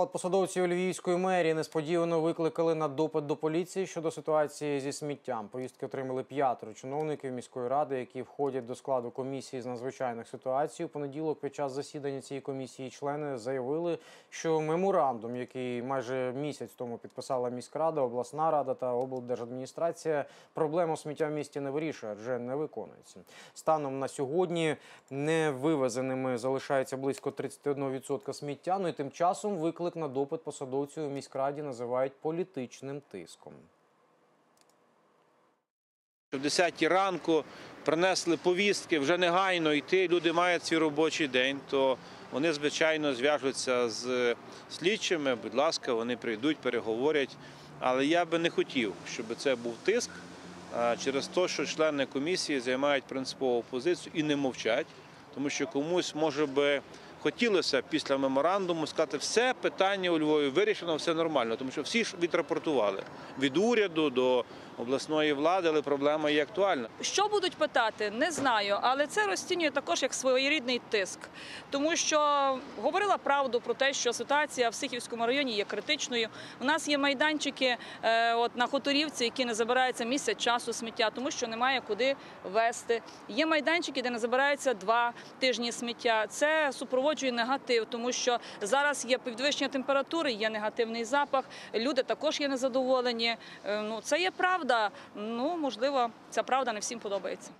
От посадовці Львівської мерії несподівано викликали на допит до поліції щодо ситуації зі сміттям. Повістки отримали п'ятеро чиновників міської ради, які входять до складу комісії з надзвичайних ситуацій. У понеділок під час засідання цієї комісії члени заявили, що меморандум, який майже місяць тому підписала міськрада, обласна рада та облдержадміністрація, проблему сміття в місті не вирішує, адже не виконується. Станом на сьогодні невивезеними залишається близько 31% сміття. Ну і тим часом виклик на допит посадовців у міськраді називають політичним тиском. В 10 ранку принесли повістки, вже негайно йти. Люди мають свій робочий день, то вони, звичайно, зв'яжуться з слідчими. Будь ласка, вони прийдуть, переговорять. Але я би не хотів, щоб це був тиск через те, що члени комісії займають принципову позицію і не мовчать, тому що комусь може би. Хотілося після меморандуму сказати, все питання у Львові вирішено, все нормально, тому що всі ж відрапортували. Від уряду до обласної влади, але проблема є актуальна. Що будуть питати, не знаю, але це розцінює також як своєрідний тиск, тому що говорила правду про те, що ситуація в Сихівському районі є критичною. У нас є майданчики е, от на Хуторівці, які не забираються місяць часу сміття, тому що немає куди вести. Є майданчики, де не забирається два тижні сміття. Це супроводжує негатив, тому що зараз є підвищення температури, є негативний запах. Люди також є незадоволені. Е, Ну це є правда. Ну можливо, ця правда не всім подобається.